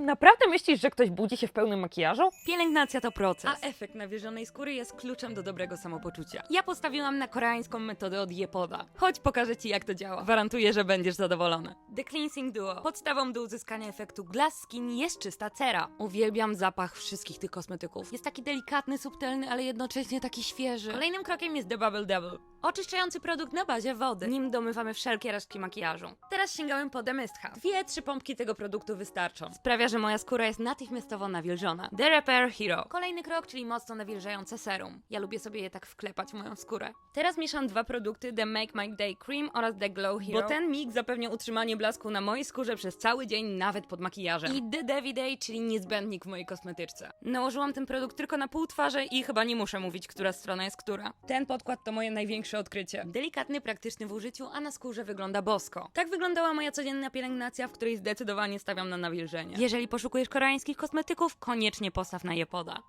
Naprawdę myślisz, że ktoś budzi się w pełnym makijażu? Pielęgnacja to proces, a efekt nawilżonej skóry jest kluczem do dobrego samopoczucia. Ja postawiłam na koreańską metodę od Jepoda. Chodź, pokażę Ci jak to działa. Gwarantuję, że będziesz zadowolony. The Cleansing Duo. Podstawą do uzyskania efektu Glass Skin jest czysta cera. Uwielbiam zapach wszystkich tych kosmetyków. Jest taki delikatny, subtelny, ale jednocześnie taki świeży. Kolejnym krokiem jest The Bubble Double. Oczyszczający produkt na bazie wody. Nim domywamy wszelkie resztki makijażu. Teraz sięgałem po Hub. Dwie, trzy pompki tego produktu wystarczą. Sprawia, że moja skóra jest natychmiastowo nawilżona. The Repair Hero. Kolejny krok, czyli mocno nawilżające serum. Ja lubię sobie je tak wklepać w moją skórę. Teraz mieszam dwa produkty, The Make My Day Cream oraz The Glow Hero. Bo ten mix zapewnia utrzymanie blasku na mojej skórze przez cały dzień, nawet pod makijażem. I The Devi Day, czyli niezbędnik w mojej kosmetyczce. Nałożyłam ten produkt tylko na pół twarzy i chyba nie muszę mówić, która strona jest która. Ten podkład to moje największe odkrycie. Delikatny, praktyczny w użyciu, a na skórze wygląda bosko. Tak wyglądała moja codzienna pielęgnacja, w której zdecydowanie stawiam na nawilżenie. Jeżeli poszukujesz koreańskich kosmetyków, koniecznie postaw na Jepoda.